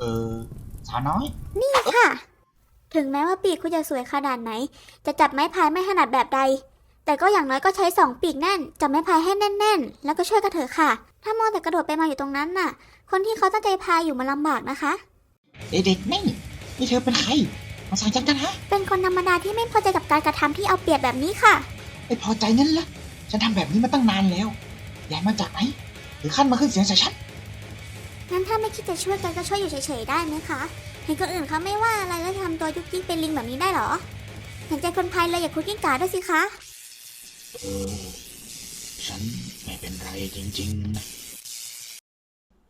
เออสาวน้อย นี่ค่ะ ถึงแม้ว่าปีกคุณจะสวยขนาดไหน จะจับไม้พายไม่ถนัดแบบใด แต่ก็อย่างน้อยก็ใช้สองปีกแน่น จับไม้พายให้แน่น ๆ แล้วก็ช่วยกันเถอะค่ะ ถ้ามัวแต่กระโดดไปมาอยู่ตรงนั้นน่ะ คนที่เขาตั้งใจพายอยู่มันลำบากนะคะ เด็กๆนี่นี่เธอเป็นใคร มาสั่งจังกันฮะ เป็นคนธรรมดาที่ไม่พอใจกับการกระทำที่เอาเปรียบแบบนี้ค่ะ ไม่พอใจนั่นละฉันทำแบบนี้มาตั้งนานแล้วยายมาจากไหนหรือขั้นมาขึ้นเสียงใส่ฉัน งั้นถ้าไม่คิดจะช่วยกันก็ช่วยอยู่เฉยๆได้ไหมคะเห็นคนอื่นเขาไม่ว่าอะไรแล้วทำตัวยุกยิกเป็นลิงแบบนี้ได้หรอเห็นใจคนภายเลยอย่าคุยกิ้งก่าด้วยสิคะเออฉันไม่เป็นไรจริงๆนะ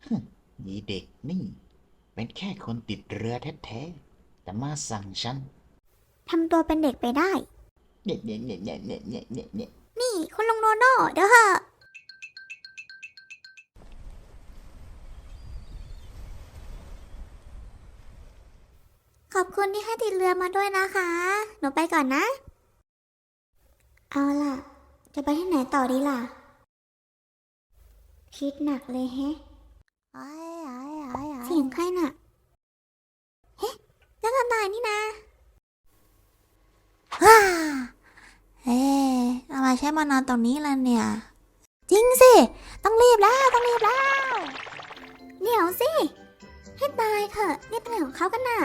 ฮึมีเด็กนี่ เป็นแค่คนติดเรือแท้ๆ แต่มาสั่งฉันทำตัวเป็นเด็กไปได้ เนี่ยเนี่ยเนี่ยเนี่ยเนี่ยเนี่ยเนี่ยนี่คุณลุงโนโน่เด้อ อะขอบคุณที่ให้ติดเรือมาด้วยนะคะ หนูไปก่อนนะ เอาล่ะ จะไปที่ไหนต่อดีล่ะ คิดหนักเลยแฮะเสียงใครน่ะ เฮ้นักกระต่ายนี่นะฮ่าเอ๊ะทำไมใช้มานอนตรงนี้ล่ะเนี่ย จริงสิ ต้องรีบแล้ว ต้องรีบแล้ว เดี๋ยวสิ ให้ตายเถอะนี่เป็นอะไรของเขากันน่ะ